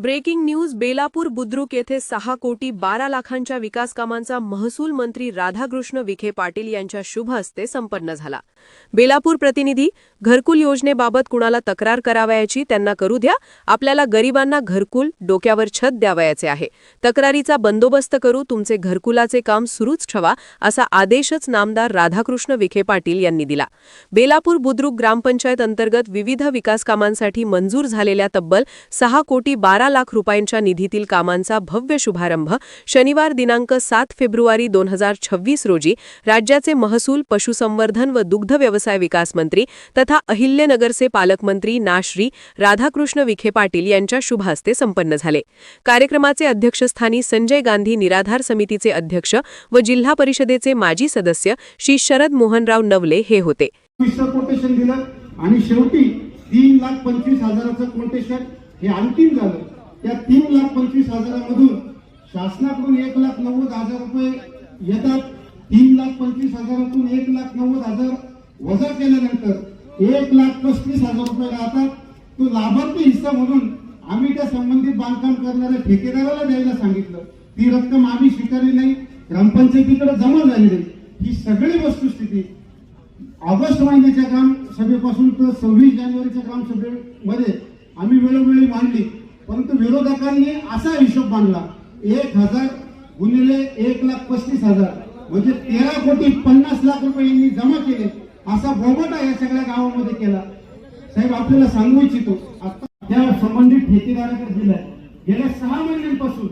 Breaking news Belapur Budruk येथे सहा कोटी बारा लाखांच्या विकास कामांचा महसूल मंत्री राधाकृष्ण विखे पाटील यांच्या शुभ हस्ते संपन्न झाला. बेलापूर प्रतिनिधी घरकुल योजनेबाबत कुणाला तक्रार करावयाची त्यांना करू द्या आपल्याला गरिबांना घरकुल डोक्यावर छत द्यावयाचे आहे. तक्रारीचा बंदोबस्त करू तुमचे घरकुलाचे काम सुरूच ठेवा असा आदेशच नामदार राधाकृष्ण विखे पाटील यांनी दिला. बेलापूर बुद्रुक ग्रामपंचायत अंतर्गत विविध विकासकामांसाठी मंजूर झालेल्या तब्बल सहा कोटी बारा लाख रुपयांच्या निधीतील कामांचा भव्य शुभारंभ शनिवार दिनांक सात फेब्रुवारी दोन हजार छव्वीस रोजी राज्याचे महसूल पशुसंवर्धन व दुग्ध व्यवसाय विकास मंत्री तथा अहिल्यनगरचे पालकमंत्री नाश्री राधाकृष्ण विखे पाटील यांच्या शुभहस्ते संपन्न झाले. कार्यक्रमाचे अध्यक्षस्थानी संजय गांधी निराधार समितीचे अध्यक्ष व जिल्हा परिषदेचे माजी सदस्य श्री शरद मोहनराव नवले हे होते. कोटेशन दिलं आणि शेवटी तीन लाख पंचवीस हजाराचं कोटेशन हे अंतिम झालं. त्या तीन लाख पंचवीस हजारामधून शासनाकडून एक लाख नव्वद हजार रुपये येतात. तीन लाख पंचवीस हजारातून एक लाख नव्वद हजार वजा केल्यानंतर एक लाख पस्तीस हजार रुपये राहतात. तो लाभार्थी हिस्सा म्हणून आम्ही त्या संबंधित बांधकाम करणाऱ्या ठेकेदाराला द्यायला सांगितलं. ती रक्कम आम्ही स्वीकारली नाही. ग्रामपंचायतीकडे जमा झाली नाही. ही सगळी वस्तुस्थिती ऑगस्ट महिन्याच्या ग्रामसभेपासून तर सव्वीस जानेवारीच्या ग्रामसभेमध्ये आम्ही वेळोवेळी मांडली. परंतु विरोधकांनी असा हिशोब मांडला एक हजार गुणिले एक लाख पस्तीस हजार म्हणजे तेरा कोटी पन्नास लाख रुपये यांनी जमा केले असा बोबटा या सगळ्या गावामध्ये केला. साहेब आपल्याला सांगू इच्छितो आता त्या संबंधित ठेकेदाराकडे दिलाय. गेल्या सहा महिन्यांपासून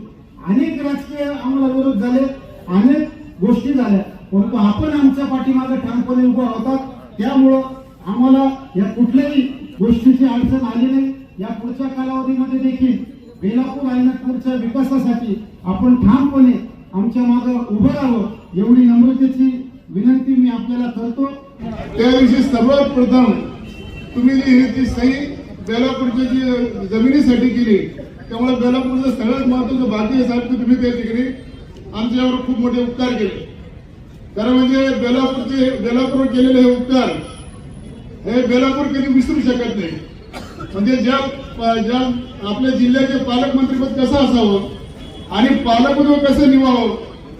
अनेक राजकीय आम्हाला विरोध झाले अनेक गोष्टी झाल्या परंतु आपण आमच्या पाठीमागे ठामपणे उभं होतात त्यामुळं आम्हाला या कुठल्याही गोष्टीची अडचण आली नाही. या पुढच्या कालावधीमध्ये देखील बेलापूर आणि नागपूरच्या विकासासाठी आपण ठामपणे आमच्या मागे उभं राहावं एवढी नम्रतेची विनंती मी आपल्याला करतो. त्याविषयी सर्वात प्रथम तुम्ही जी ही जी सही बेलापूरच्या जी जमिनीसाठी केली त्यामुळे बेलापूरचं सगळ्यात महत्वाचं भारतीय साहेब तुम्ही त्या ठिकाणी आमच्यावर खूप मोठे उपकार केले. कारण म्हणजे बेलापूरचे बेलापूर केलेले हे उपकार हे बेलापूर कधी विसरू शकत नाही. म्हणजे ज्या ज्या आपल्या जिल्ह्याचे पालकमंत्रीपद कसं असावं आणि पालकत्व कसं निवावं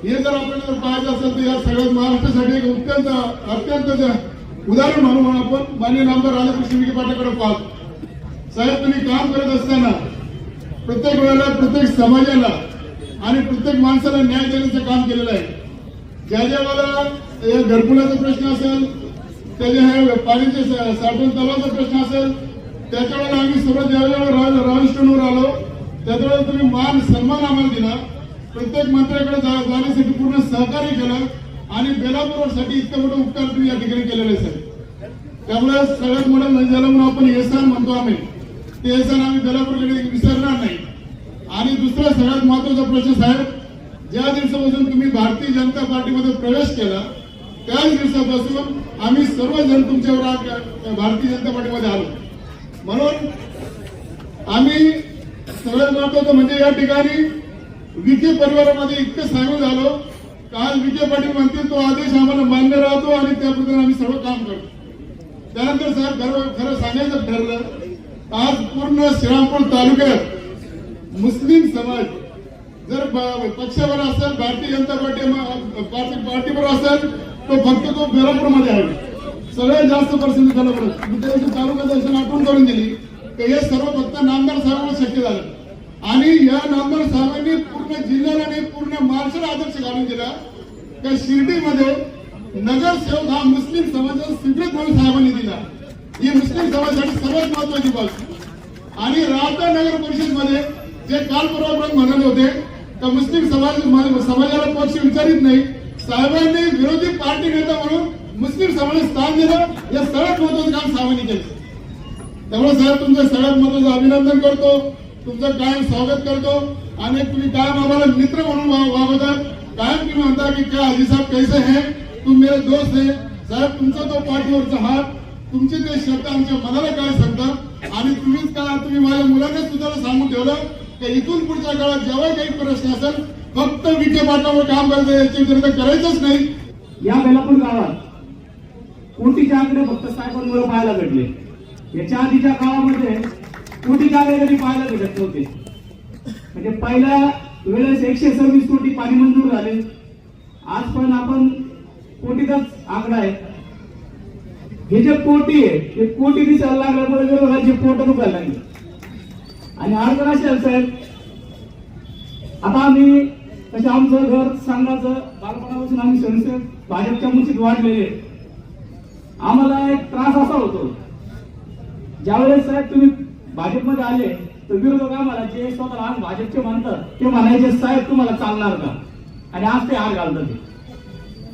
हे जर आपल्याला जर पाहायचं असेल तर या सगळ्या महाराष्ट्रासाठी एक अत्यंत अत्यंत उदाहरण उदाहरण म्हणून आपण माननीय नामदार राधाकृष्ण विखे पाटलाकडे पाहतो. साहेब तुम्ही काम करत असताना प्रत्येक वेळेला प्रत्येक समाजाला आणि प्रत्येक माणसाला न्याय देण्याचं काम केलेलं आहे. ज्या ज्या वेळेला या घरकुलाचा प्रश्न असेल त्याच्या ह्या पाण्याचे सा- साठवण तलावाचा प्रश्न असेल त्याच्यावेळेला आम्ही सर्व ज्यावेळेला राजस्थानवर आलो त्याच्यावेळेला तुम्ही मान सन्मान आम्हाला दिला. प्रत्येक मंत्र्याकडे जा- जाण्यासाठी पूर्ण सहकार्य केलं आणि बेलापूरसाठी इतकं मोठं उपकार तुम्ही या ठिकाणी केलेले आहे सर त्यामुळे सगळ्यात मोठं म्हणजे ज्याला म्हणून आपण येसान म्हणतो आम्ही. ते एहसान आम्ही बेलापूरकडे विसरणार नाही. आणि दुसरा सगळ्यात महत्त्वाचा प्रश्न साहेब ज्या दिवसापासून तुम्ही भारतीय जनता पार्टीमध्ये प्रवेश केला त्याच दिवसापासून आम्ही सर्वजण तुमच्यावर भारतीय जनता पार्टीमध्ये आलो. म्हणून आम्ही सगळ्यात महत्वाचं म्हणजे या ठिकाणी विखे परिवारामध्ये इतकं सामील झालो. काल विखे पाटील म्हणतील तो आदेश आम्हाला मान्य राहतो आणि त्याबद्दल आम्ही सर्व काम करतो. त्यानंतर साहेब खरं खरं सांगायचं ठरलं आज पूर्ण श्रीरामपूर तालुक्यात मुस्लिम समाज जर पक्षावर असेल भारतीय जनता पार्टी पार्टी पार्टीवर असेल तो फक्त तो बेलापूरमध्ये आहे. सगळ्यात जास्त झालं बेलापूर मी त्या दिवशी तालुका दर्शन आठवण करून दिली. की हे सर्व फक्त नामदार साहेबांना शक्य झालं. आणि या नामदार साहेबांनी पूर्ण जिल्ह्याला आणि पूर्ण महाराष्ट्राला आदर्श घालून दिला. त्या शिर्डीमध्ये नगरसेवक हा मुस्लिम समाजाचा स्वीकृत म्हणून साहेबांनी दिला. ही मुस्लिम समाजासाठी सर्वात महत्वाची बाब. आणि राहता नगर परिषदमध्ये जे काल परवा म्हणाले होते तर मुस्लिम समाज समाजाला पक्ष विचारित नाही. साहेबांनी विरोधी पार्टी नेता म्हणून मुस्लिम समाजाला स्थान दिलं या सगळ्यात महत्वाचं काम साहेबांनी केलं. त्यामुळे साहेब तुमचं सगळ्यात महत्वाचं अभिनंदन करतो. तुमचं कायम स्वागत करतो. आणि तुम्ही कायम आम्हाला मित्र म्हणून वा- वागवतात कायम तुम्ही म्हणता की क्या हाजी साहेब कैसे है? तुम मेरे दोस्त आहे साहेब तुमचा तो पाठीवरचा हात तुमचे ते शब्द आमच्या मनाला काय सांगतात? आणि तुम्हीच काय तुम्ही माझ्या मुलांना सुद्धा सांगून ठेवलं की इथून पुढच्या काळात जेव्हा काही प्रश्न असेल फक्त विखे पाठावर काम करायचं याची व्यतिरिक्त करायचंच नाही. या बेलापूर गावात. कोटीचे आकडे फक्त साहेबांमुळे पाहायला भेटले याच्या आधीच्या काळामध्ये कोटी आकडे कधी पाहायला भेटत नव्हते? म्हणजे पहिल्या वेळेस एकशे सव्वीस कोटी पाणी मंजूर झाले. आज पण आपण कोटीतच आकडा आहे. हे जे कोटी आहे ते कोटी दिसायला लागल्यामुळे विरोधाचे पोट दुखायला लागले. आणि अडचण अशी आहे साहेब आता आम्ही तसे आमचं घर सांगायचं बालपणापासून आम्ही संसद भाजपच्या मुशीत वाढलेले आहे. आम्हाला एक त्रास असा होतो. ज्यावेळेस साहेब तुम्ही भाजपमध्ये आले तर विरोधक आम्हाला जे स्वतः आम्ही भाजपचे म्हणतात ते म्हणायचे साहेब तुम्हाला चालणार का? आणि आज ते हार घालतात.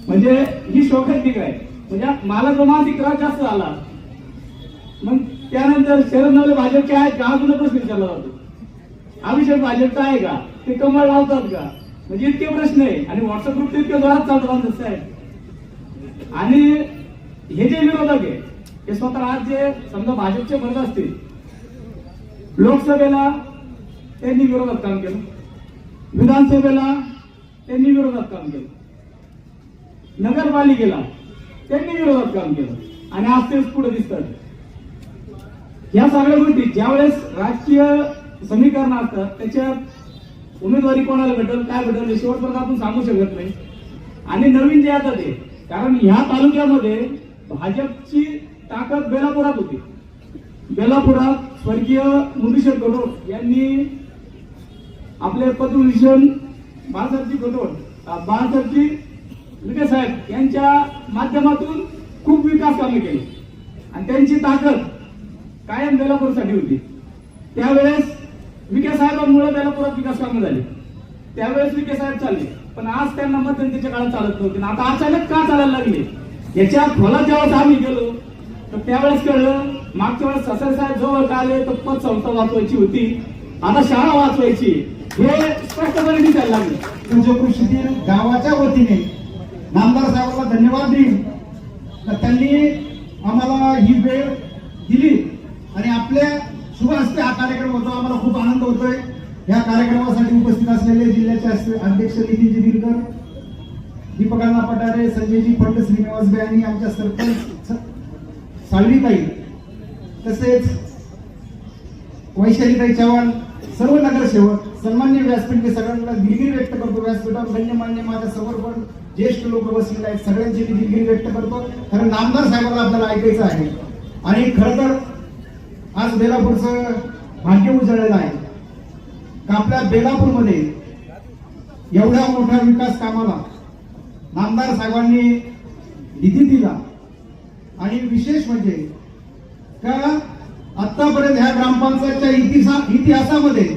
म्हणजे ही शोकांतिक आहे. म्हणजे मला जो मानसिक त्रास जास्त झाला मग त्यानंतर शरद नवले भाजपचे आहेत का? हा प्रश्न विचारला जातो. अभिषेक भाजपचा आहे का? ते कमळ लावतात का? म्हणजे इतके प्रश्न आहे. आणि व्हॉट्सअप ग्रुप इतके जोरात चालतात आमचं साहेब. आणि हे जे विरोधक आहे ते स्वतः आज जे समजा भाजपचे म्हणत असतील लोकसभेला त्यांनी विरोधात काम केलं. विधानसभेला त्यांनी विरोधात काम केलं. नगरपालिकेला त्यांनी विरोधात काम केलं. आणि आज तेच पुढे दिसतात. या सगळ्या गोष्टी ज्यावेळेस राजकीय समीकरण असतात त्याच्यात उमेदवारी कोणाला भेटल काय भेटल हे शेवटपर्यंत आपण सांगू शकत नाही. आणि नवीन जे आता ते कारण ह्या तालुक्यामध्ये भाजपची ताकद बेलापुरात होती. बेलापुरात स्वर्गीय मुनीशर गडोड यांनी आपले पद्मभूषण बाळासाहेबजी गडोड बाळासाहेबजी विखे साहेब यांच्या माध्यमातून खूप विकास कामे केली. आणि त्यांची ताकद कायम बेलापूरसाठी होती. त्यावेळेस विखे साहेबांमुळे बेलापुरात विकास कामं झाली. त्यावेळेस विखे साहेब चालले. पण आज त्यांना मध्यंतरीच्या काळात चालत नव्हते. आता अचानक का चालायला लागले? याच्या खोलात जेव्हा आम्ही गेलो तर त्यावेळेस कळलं मागच्या वेळेस ससर साहेब जवळ का आले तर पद संस्था वाचवायची होती. आता शाळा वाचवायची. हे स्पष्टपणे दिसायला लागले. पंचकृषीतील गावाच्या वतीने नामदार साहेबांना धन्यवाद देईन. तर त्यांनी आम्हाला ही वेळ दिली आणि आपल्या शुभ हस्ते हा कार्यक्रम होतो. आम्हाला खूप आनंद होतोय. या कार्यक्रमासाठी उपस्थित असलेले जिल्ह्याचे अध्यक्ष नितीन दिलकर दीपकांना पटारे संजयजी फंड श्रीनिवास बे आणि आमच्या सरपंच स- साळवीताई तसेच वैशालीताई चव्हाण सर्व नगरसेवक सन्मान्य व्यासपीठ मी सगळ्यांना दिलगिरी व्यक्त करतो. व्यासपीठावर धन्यमान्य माझ्यासमोर पण ज्येष्ठ लोक बसलेले आहेत. सगळ्यांची मी दिलगिरी व्यक्त करतो. कारण नामदार साहेबांना आपल्याला ऐकायचं आहे. आणि खरं तर आज बेलापूरचं भाग्य उजळलेलं आहे. का आपल्या बेलापूरमध्ये एवढ्या मोठ्या विकास कामाला नामदार साहेबांनी निधी दिला. आणि विशेष म्हणजे का आतापर्यंत ह्या ग्रामपंचायतच्या इतिहास इतिहासामध्ये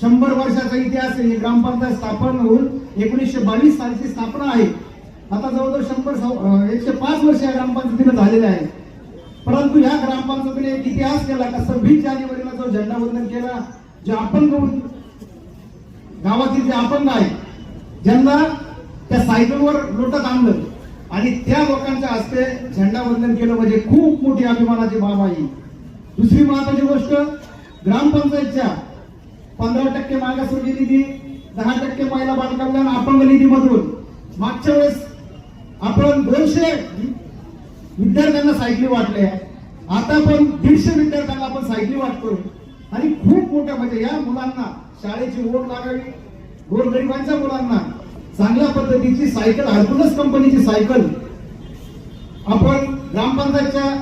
शंभर वर्षाचा इतिहास आहे. ग्रामपंचायत स्थापन होऊन एकोणीसशे बावीस सालची स्थापना आहे. आता जवळजवळ शंभर एकशे पाच वर्ष या ग्रामपंचायतीनं झालेले आहे. परंतु ह्या ग्रामपंचायतीने एक इतिहास केला का? सव्वीस जानेवारीला जो झेंडावंदन केला जे अपंग गावातील जे अपंग आहे ज्यांना त्या सायकलवर लोटत आणलं. आणि त्या लोकांच्या हस्ते झेंडावंदन केलं म्हणजे खूप मोठी अभिमानाची बाब आहे. दुसरी महत्वाची गोष्ट ग्रामपंचायतच्या पंधरा टक्के मागासवर्गीय निधी दहा टक्के महिला बालकल्याण अपंग निधीमधून. मागच्या वेळेस आपण दोनशे विद्यार्थ्यांना सायकली वाटल्या. आता पण दीडशे विद्यार्थ्यांना आपण सायकली वाटतोय. आणि खूप मोठ्या म्हणजे या मुलांना शाळेची ओढ लागावी गोरगरिबांच्या मुलांना चांगल्या पद्धतीची सायकल हरकुलस कंपनीची सायकल. आपण ग्रामपंचायतच्या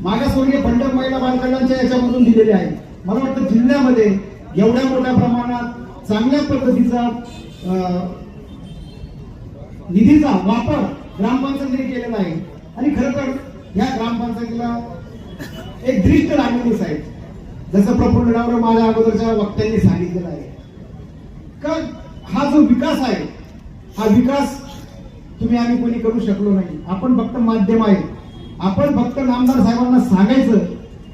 मागासवर्गीय फंड महिला बालकल्याणच्या याच्यामधून दिलेली आहे. मला वाटतं जिल्ह्यामध्ये एवढ्या मोठ्या प्रमाणात चांगल्या पद्धतीचा अं, निधीचा वापर ग्रामपंचायतीने केलेला आहे. आणि खरं तर या ग्रामपंचायतीला एक दृष्ट लागलेलीच आहे. जसं प्रफुल्ल डावरे माझ्या अगोदरच्या वक्त्यांनी सांगितलेलं आहे. का हा जो विकास आहे हा विकास तुम्ही आम्ही कोणी करू शकलो नाही. आपण फक्त माध्यम आहे. आपण फक्त नामदार साहेबांना सांगायचं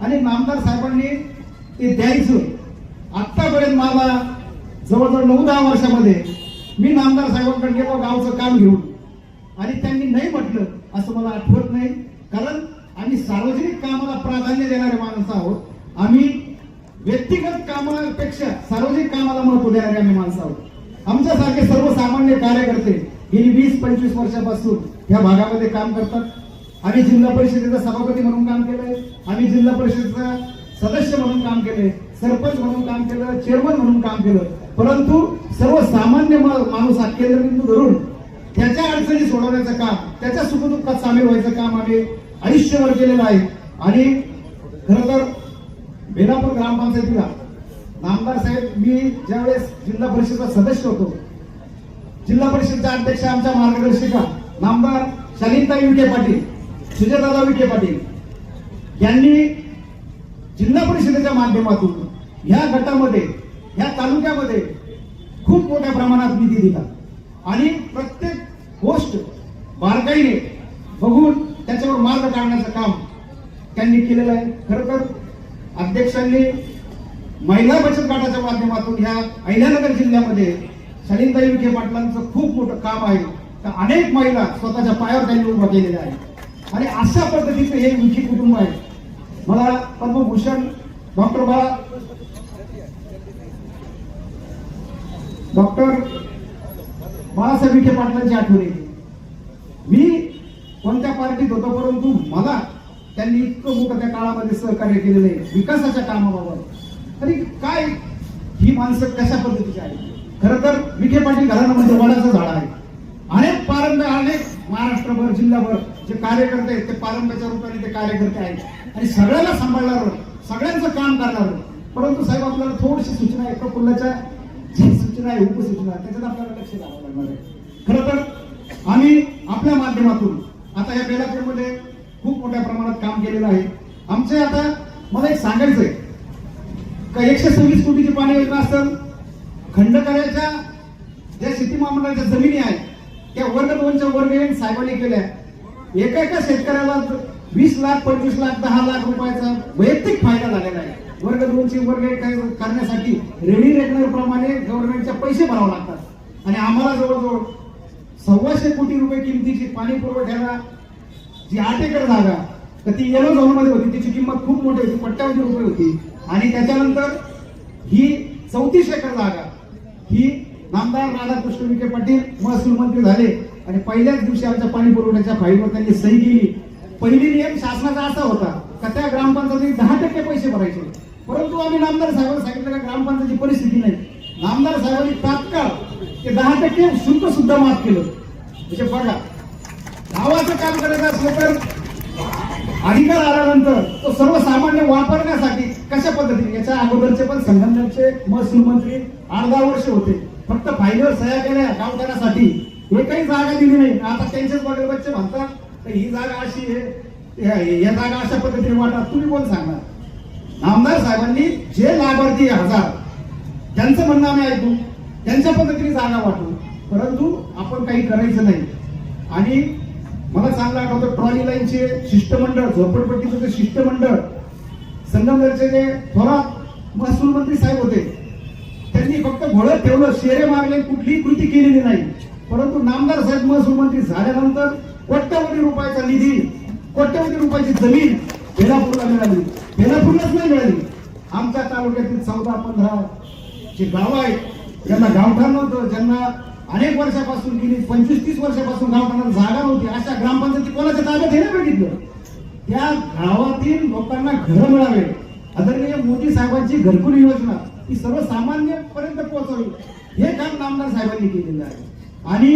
आणि नामदार साहेबांनी ते द्यायचं. आत्तापर्यंत मला जवळजवळ नऊ दहा वर्षामध्ये मी नामदार साहेबांकडे गेलो गावचं काम घेऊन. आणि त्यांनी नाही म्हटलं असं मला आठवत नाही. कारण आम्ही सार्वजनिक कामाला प्राधान्य देणारे माणसं आहोत. आम्ही व्यक्तिगत कामापेक्षा सार्वजनिक कामाला महत्त्व देणारे आम्ही माणसं आहोत. आमच्यासारखे सर्वसामान्य कार्यकर्ते गेली वीस पंचवीस वर्षापासून या भागामध्ये काम करतात. आम्ही जिल्हा परिषदेचा सभापती म्हणून काम केलंय. आम्ही जिल्हा परिषदेचा सदस्य म्हणून काम केलंय. सरपंच म्हणून काम केलं चेअरमन म्हणून काम केलं. परंतु सर्वसामान्य माणूस हा केंद्रबिंदू धरून त्याच्या अडचणी सोडवण्याचं काम त्याच्या सुखदुःखात सामील व्हायचं काम आम्ही आयुष्यभर केलेलं आहे. आणि खरं तर बेलापूर ग्रामपंचायतीला नामदार साहेब मी ज्यावेळेस जिल्हा परिषदचा सदस्य होतो जिल्हा परिषदच्या अध्यक्ष आमच्या मार्गदर्शिका नामदार शालिनताई विखे पाटील सुजयदादा विखे पाटील यांनी जिल्हा परिषदेच्या माध्यमातून ह्या गटामध्ये ह्या तालुक्यामध्ये खूप मोठ्या प्रमाणात निधी दिला. आणि प्रत्येक गोष्ट बारकाईने बघून त्याच्यावर मार्ग काढण्याचं काम त्यांनी केलेलं आहे. खरं तर अध्यक्षांनी महिला बचत गटाच्या माध्यमातून ह्या अहिल्यानगर जिल्ह्यामध्ये शालिनताई विखे पाटलांचं खूप मोठं काम आहे. तर अनेक महिला स्वतःच्या पायावर त्यांनी उभा केलेल्या आहेत आणि अशा पद्धतीचं हे विखे कुटुंब आहे. मला पद्मभूषण डॉक्टर बाळा डॉक्टर बाळासाहेब विखे पाटलांची आठवण येते. मी कोणत्या पार्टीत होतो परंतु मला त्यांनी इतकं मोठं त्या काळामध्ये सहकार्य केलेलं आहे. विकासाच्या कामाबाबत. तरी काय ही माणसं कशा पद्धतीची आहे खरं तर विखे पाटील घराणं म्हणजे वडाचं झाड आहे. अनेक पारंब्य अनेक महाराष्ट्रभर जिल्हाभर जे कार्यकर्ते आहेत ते पारंब्याच्या रूपाने ते कार्यकर्ते आहेत. आणि सगळ्याला सांभाळणार सगळ्यांचं काम करणार. परंतु साहेब आपल्याला थोडीशी सूचना आहे प्रफुल्लाच्या जी सूचना आहे उपसूचना त्याच्यात आपल्याला लक्ष द्यावं लागणार आहे. खरं तर आम्ही आपल्या माध्यमातून आता या बेलापूरमध्ये खूप मोठ्या प्रमाणात काम केलेलं आहे. आमचे आता मला एक सांगायचं आहे का एकशे सव्वीस कोटीची पाणी योजना असेल? करायच्या ज्या शेती महामंडळाच्या जमिनी आहेत त्या वर्ग दोनच्या वर्ग साहेबांनी केल्या. एका एका शेतकऱ्याला वीस लाख पंचवीस लाख दहा लाख रुपयाचा वैयक्तिक फायदा झालेला आहे. वर्ग दोनचे वर्ग एक करण्यासाठी रेडी रेकनर प्रमाणे गव्हर्नमेंटचे पैसे भरावे लागतात. आणि आम्हाला जवळजवळ सव्वाशे कोटी रुपये किमतीची पाणी पुरवठ्याला जी आठ एकर जागा तर ती येलो झोनमध्ये होती. तिची किंमत खूप मोठी होती. पट्ट्यावधी रुपये होती. आणि त्याच्यानंतर ही चौतीस एकर जागा ही नामदार राधाकृष्ण विखे पाटील महसूल मंत्री झाले आणि पहिल्याच दिवशी आमच्या पाणी पुरवठ्याच्या फाईलवर त्यांनी सही केली. पहिली नियम शासनाचा असा होता का त्या ग्रामपंचायतीत दहा टक्के पैसे भरायचे परंतु आम्ही नामदार साहेबांना सांगितलं का ग्रामपंचायतची परिस्थिती नाही. नामदार साहेबांनी तात्काळ ते दहा टक्के शुल्क सुद्धा माफ केलं. म्हणजे बघा गावाचं काम करायचं असलं तर अधिकार आल्यानंतर तो सर्वसामान्य वापरण्यासाठी कशा पद्धतीने याच्या अगोदरचे पण संगमनेरचे महसूल मंत्री आठ दहा वर्ष होते. फक्त फायद्यावर सह्या केल्या गावठाणासाठी एकही जागा दिली नाही. आता त्यांचेच वडील बच्चे म्हणतात तर ही जागा अशी आहे या- जागा अशा पद्धतीने वाटा. तुम्ही कोण सांगणार? आमदार साहेबांनी जे लाभार्थी हजार त्यांचं म्हणणं आम्ही ऐकू त्यांच्या पद्धतीने जागा वाटू. परंतु आपण काही करायचं नाही. आणि मला चांगलं आठवतं ट्रॉली लाईनचे शिष्टमंडळ झोपडपट्टीचं जे शिष्टमंडळ संगमनेरचे जे थोरात महसूल मंत्री साहेब होते त्यांनी फक्त घोडत ठेवलं शेरे मारले कुठलीही कृती केलेली नाही. परंतु नामदार साहेब महसूल मंत्री झाल्यानंतर कोट्यवधी रुपयाचा निधी कोट्यवधी रुपयाची जमीन बेलापूरला मिळाली. बेलापूरलाच नाही मिळाली. आमच्या तालुक्यातील चौदा पंधरा जे गाव आहेत ज्यांना गावठाण नव्हतं ज्यांना अनेक वर्षापासून गेली पंचवीस तीस वर्षापासून गावठाणाला जागा नव्हती. अशा ग्रामपंचायती कोणाच्या ताब्यात हे नाही बघितलं? त्या गावातील लोकांना घर मिळावे. आदरणीय मोदी साहेबांची घरकुल योजना ही सर्वसामान्य पर्यंत पोहोचावी. हे काम नामदार साहेबांनी केलेलं आहे. आणि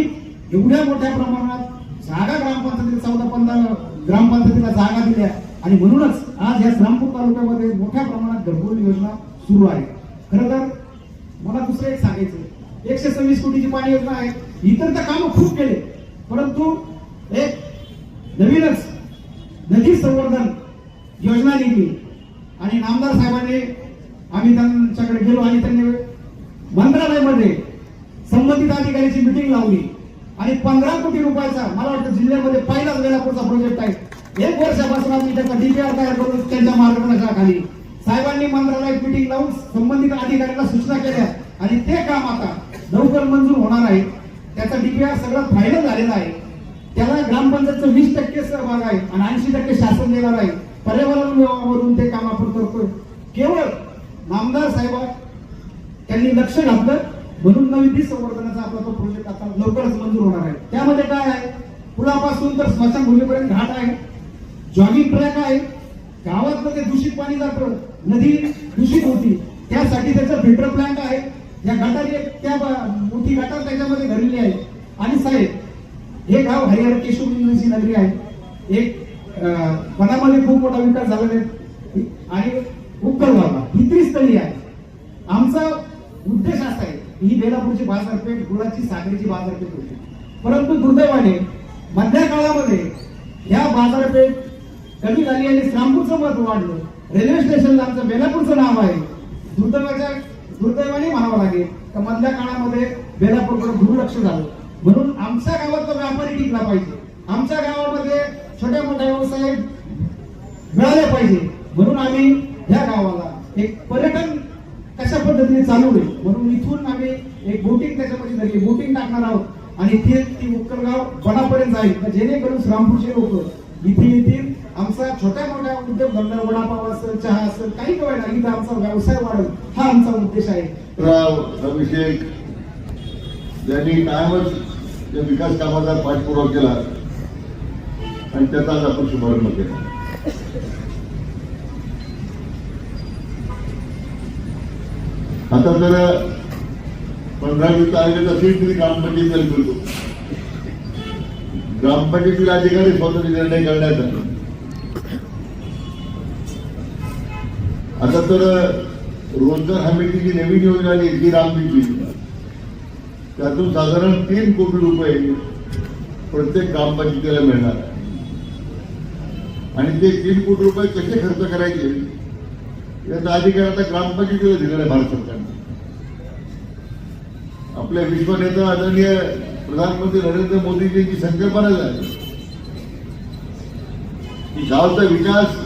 एवढ्या मोठ्या प्रमाणात जागा ग्रामपंचायतीला चौदा पंधरा ग्रामपंचायतीला जागा दिल्या. आणि म्हणूनच आज या श्रामपूर तालुक्यामध्ये मोठ्या प्रमाणात घरकुल योजना सुरू आहे. खरं तर मला दुसरं एक सांगायचं एकशे सव्वीस कोटीची पाणी योजना आहे. इतर तर कामं खूप केले. परंतु एक नवीनच नदी संवर्धन योजना निघली. आणि नामदार साहेबांनी आम्ही त्यांच्याकडे गेलो आणि त्यांनी मंत्रालयामध्ये संबंधित अधिकाऱ्याची मिटिंग लावली. आणि पंधरा कोटी रुपयाचा मला वाटतं जिल्ह्यामध्ये पहिलाच वेळापूरचा प्रोजेक्ट आहे. एक वर्षापासून आम्ही त्याचा डीपीआर तयार करून त्यांच्या मार्गदर्शनाखाली साहेबांनी मंत्रालयात मिटिंग लावून संबंधित अधिकाऱ्यांना सूचना केल्या. आणि ते काम आता लवकर मंजूर होणार आहे. त्याचा डीपीआर सगळं फायनल झालेला आहे. त्याला ग्रामपंचायतचं वीस टक्के सहभाग आहे आणि ऐंशी टक्के शासन देणार आहे. पर्यावरण विभागामधून ते काम आपण करतोय. केवळ नामदार साहेब त्यांनी लक्ष घातलं. म्हणून नवीन वीज संवर्धनाचा आपला तो प्रोजेक्ट आता लवकरच मंजूर होणार आहे. त्यामध्ये काय आहे? पुलापासून तर स्मशानभूमीपर्यंत घाट आहे. जॉगिंग ट्रॅक आहे. गावात ते दूषित पाणी जातं नदी दूषित होती त्यासाठी त्याचा फिल्टर प्लांट आहे. या गटारी त्या मोठी गटा त्याच्यामध्ये भरलेली आहे. आणि साहेब हे गाव हरिहर केशव नगरी आहे. एक पदामध्ये वनामध्ये खूप मोठा विकास झालेला आहे. आणि उपकरगावला ही स्थळी आहे. आमचा उद्देश असा आहे ही बेलापूरची बाजारपेठ गुळाची सागरीची बाजारपेठ होती. परंतु दुर्दैवाने मधल्या काळामध्ये ह्या बाजारपेठ कमी झाली आणि श्रामपूरचं मत वाढलं. रेल्वे स्टेशनला आमचं बेलापूरचं नाव आहे. दुर्दैवाच्या दुर्दैवाने म्हणावं लागेल तर मधल्या काळामध्ये बेलापूरकडे दुर्लक्ष झालं. म्हणून आमच्या गावातला व्यापारी टिकला पाहिजे. आमच्या गावामध्ये छोट्या मोठ्या व्यवसाय मिळाले पाहिजे. म्हणून आम्ही या गावाला एक पर्यटन कशा पद्धतीने चालू होईल म्हणून इथून आम्ही एक बोटिंग त्याच्यामध्ये झाली बोटिंग टाकणार आहोत. आणि ते ती गाव कोणापडे जाईल. जेणेकरून श्रामपूरचे लोक इथे येतील. आमचा छोट्या मोठ्या उद्योगधंदा वडापाव असेल चहा असेल काही कवाय नाही. तर आमचा व्यवसाय वाढेल. हा आमचा उद्देश आहे. राव अभिषेक यांनी कायमच त्या विकास कामाचा पाठपुरावा केला आणि त्याचा आपण शुभारंभ केला. आता तर पंधरा दिवस आले असेल तरी ग्रामपंचायत करतो ग्रामपंचायतीला अधिकारी स्वतंत्र निर्णय करण्याचा आता तर रोजगार हमीची जी नवीन योजना आली जी रामजीची त्यातून साधारण तीन कोटी रुपये प्रत्येक ग्रामपंचायतीला मिळणार. आणि ते तीन कोटी रुपये कसे खर्च करायचे याचा अधिकार आता ग्रामपंचायतीला दिलेला आहे भारत सरकारने. आपल्या विश्वनेता आदरणीय प्रधानमंत्री नरेंद्र मोदीजींची संकल्पना झाली की गावचा विकास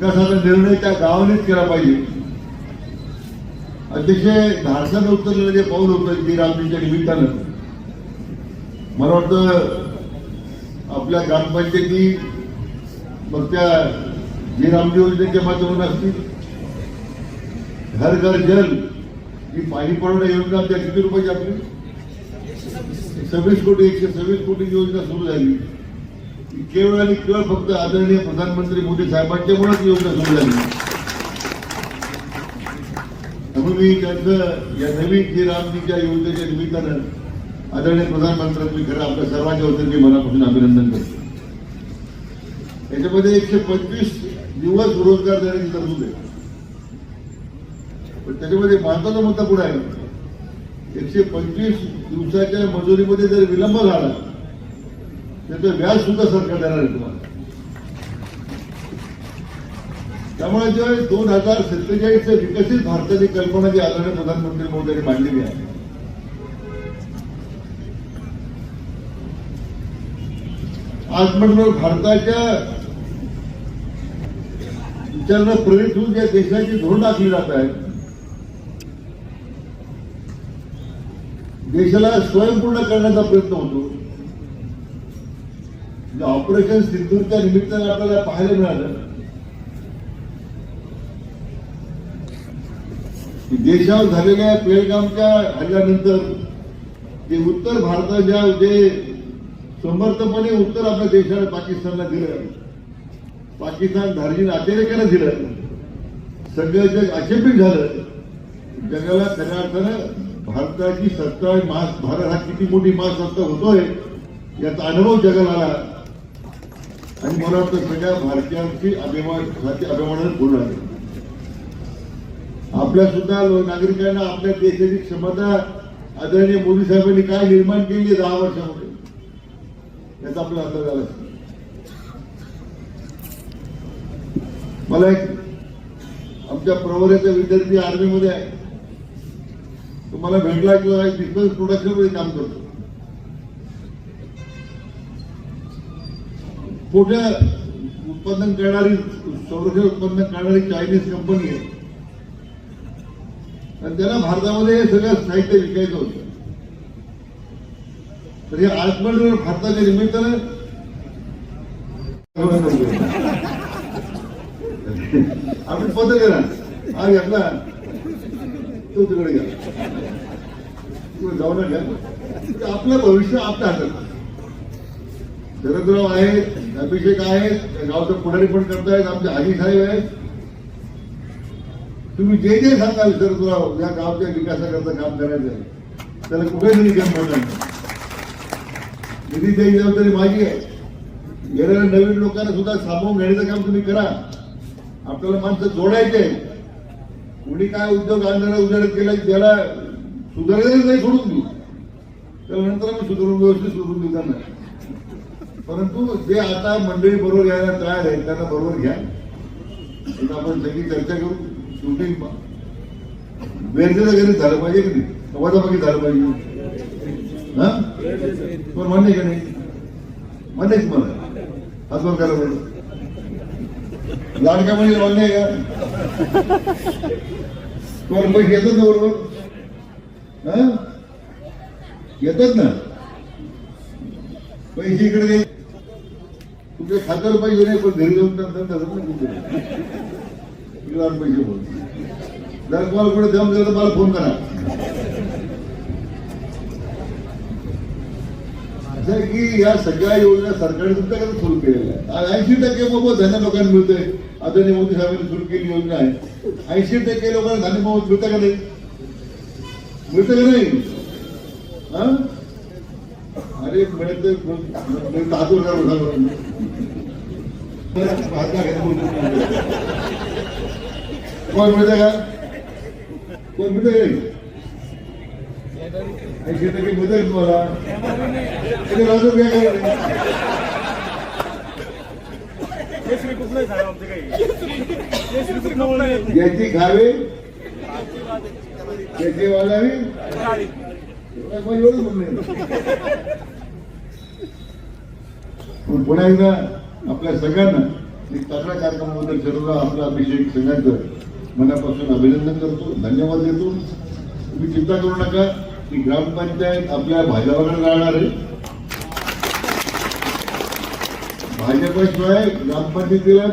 विकासाचा निर्णय त्या गावानेच केला पाहिजे. अतिशय धाडसानं उतरलेलं जे पाऊल होतं की रामजीच्या निमित्तानं. मला वाटतं आपल्या ग्रामपंचायती मग त्या जी रामजी योजनेच्या माध्यमातून असतील घर घर जल ही पाणी पुरवठा योजना त्या किती रुपयाची आपली? सव्वीस कोटी एकशे सव्वीस कोटी योजना सुरू झाली. केवळ आणि केवळ फक्त आदरणीय प्रधानमंत्री मोदी साहेबांच्यामुळेच योजना सुरू झाली. त्यामुळे मी त्यांचं या नवीन जी रामजीच्या योजनेच्या निमित्तानं आदरणीय प्रधानमंत्र्यांनी खरं आपल्या सर्वांच्या वतीने मनापासून अभिनंदन करतो. याच्यामध्ये एकशे पंचवीस दिवस रोजगार देण्याची तरतूद आहे. पण त्याच्यामध्ये महत्त्वाचा मुद्दा पुढे आहे. एकशे पंचवीस दिवसाच्या मजुरीमध्ये जर विलंब झाला त्याचं व्याज सुद्धा सरकार देणार आहे तुम्हाला. त्यामुळे जे दोन हजार सत्तेचाळीस विकसित भारताची कल्पना जी आदरणीय प्रधानमंत्री मोदींनी मांडलेली आहे आज म्हटलं भारताच्या विचारांना प्रेरित होऊन ज्या देशाची धोरण आखली जात आहे देशाला स्वयंपूर्ण करण्याचा प्रयत्न होतो. म्हणजे ऑपरेशन सिंधूरच्या निमित्ताने आपल्याला पाहायला मिळालं. की देशावर झालेल्या पेलगामच्या हल्ल्यानंतर ते उत्तर भारताच्या जे समर्थपणे उत्तर आपल्या देशाला पाकिस्तानला दिलं. पाकिस्तान धार्जिन अतिरेकाला दिलं. सगळं जग अचंबित झालं. जगाला खऱ्या अर्थानं भारताची सत्ता आणि मास भारत हा किती मोठी महासत्ता होतोय याचा अनुभव जगाला आला. आणि मला वाटतं सगळ्या भारतीयांची अभिमान अभिमानाने पूर्ण आहे आपल्या सुद्धा नागरिकांना आपल्या देशाची क्षमता आदरणीय मोदी साहेबांनी काय निर्माण केली दहा वर्षामध्ये? याचा आपला अंदाज आला मला एक आमच्या प्रवऱ्याचा विद्यार्थी आर्मीमध्ये आहे. तो मला भेटला किंवा डिफेन्स प्रोडक्शनमध्ये काम करतो. मोठ्या उत्पादन करणारी संरक्षण उत्पादन करणारी चायनीज कंपनी आहे. आणि त्याला भारतामध्ये हे सगळं साहित्य विकायचं होतं. तर हे आत्मनिर्भर भारताच्या निमित्तानं आपण पद आहे ना हा घेतला. तो तिकडे गेला तिकडे जाऊ घ्या आपलं भविष्य आपल्या हातात आहे. शरदराव आहेत. अभिषेक आहेत त्या गावचं पुढारी पण करतायत आमचे आजी साहेब आहेत. तुम्ही जे जे सांगाल सर तुला या गावच्या विकासाकरता काम करायचं आहे. त्याला कुठेतरी काम पडणार नाही निधी द्यायची जबाबदारी माझी आहे. गेलेल्या नवीन लोकांना सुद्धा सामावून घेण्याचं काम तुम्ही करा. आपल्याला माणसं जोडायचे कोणी काय उद्योग आणणारा उजाडत केला ज्याला त्याला नाही सोडून देऊ त्यानंतर आम्ही सुधारून व्यवस्थित सुधारून देऊ त्यांना परंतु जे आता मंडळी बरोबर यायला तयार आहेत त्यांना बरोबर घ्या. आपण सगळी चर्चा करू. शेवटी बेरजेचं घरी झालं पाहिजे की नाही? वजाबाकी झालं पाहिजे. हा? पण मान्य का नाही? मान्य आहे तुम्हाला? हातवर करा बरं. म्हणजे मान्य आहे का? तुम्हाला पैसे येतात ना बरोबर. हा? येतात ना? पैसे इकडे तुमच्या खात्यावर पाहिजे नाही पण घरी जाऊन त्यांना धरत नाही पैसे बोल जर तुम्हाला कुठे जाऊन गेलं तर मला फोन करा. असं की या सगळ्या योजना सरकारने तुमच्याकडे सुरू केलेल्या आहे ऐंशी टक्के मोबत धान्य लोकांना मिळतंय. आदरणीय मोदी साहेबांनी सुरू केली योजना आहे. ऐंशी टक्के लोकांना धान्य मोबत मिळतं का नाही? मिळतं का नाही? हा? अरे मिळतं बोलतो. कोण मिळतं का कोण मिळतं का? ऐंशी टक्के मिळतं का तुम्हाला राजू घ्या का? ज्याची खावे त्याची वाजावी मग एवढंच म्हणणं. पण पुन्हा एकदा आपल्या सगळ्यांना मी तक्रार कार्यक्रमाबद्दल सर्व आपला अभिषेक सगळ्यांचं मनापासून अभिनंदन करतो धन्यवाद देतो. तुम्ही चिंता करू नका की ग्रामपंचायत आपल्या भाजपाकडे राहणार आहे. भाजपाशिवाय ग्रामपंचायतीला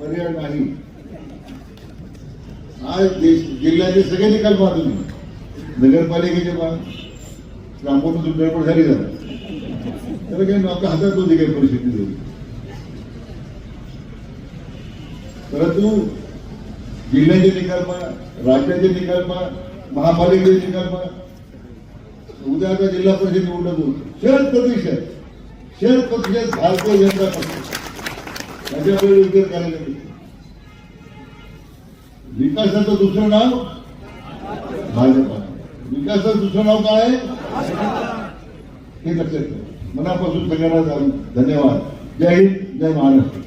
पर्याय नाही. आज देश जिल्ह्याचे सगळे निकाल पाहतो तुम्ही नगरपालिकेचे पहा. ग्रामपंचायत गडबड झाली. जातात त्याला काही आपल्या हातात होती काही परिस्थिती झाली परंतु जिल्ह्याचे निकाल म्हणा राज्याचे निकाल म्हणा महापालिकेचे निकाल म्हणा उद्या आता जिल्हा परिषद निवडणूक होईल. शत प्रतिशत शत प्रतिशत भारतीय जनता पक्ष. त्याच्यामुळे विचार करायला विकासाचं दुसरं नाव भाजपा. विकासाचं दुसरं नाव काय हे लक्षात ठेवा. मनापासून सगळ्यांना धन्यवाद. जय हिंद जय महाराष्ट्र.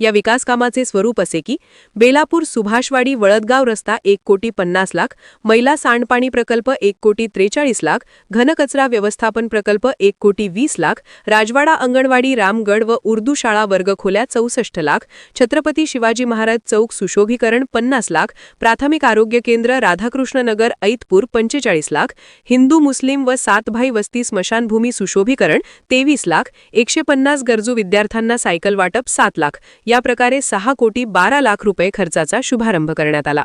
या विकास कामाचे स्वरूप असे की बेलापूर सुभाषवाडी वळदगाव रस्ता एक कोटी पन्नास लाख मैला सांडपाणी प्रकल्प एक कोटी त्रेचाळीस लाख घनकचरा व्यवस्थापन प्रकल्प एक कोटी वीस लाख राजवाडा अंगणवाडी रामगड व उर्दू शाळा वर्गखोल्या चौसष्ट लाख छत्रपती शिवाजी महाराज चौक सुशोभीकरण पन्नास लाख प्राथमिक आरोग्य केंद्र राधाकृष्ण नगर ऐतपूर पंचेचाळीस लाख हिंदू मुस्लिम व सातभाई वस्ती स्मशानभूमी सुशोभीकरण तेवीस लाख एकशे पन्नास गरजू विद्यार्थ्यांना सायकल वाटप सात लाख या प्रकारे सहा कोटी बारा लाख रुपये खर्चाचा शुभारंभ करण्यात आला.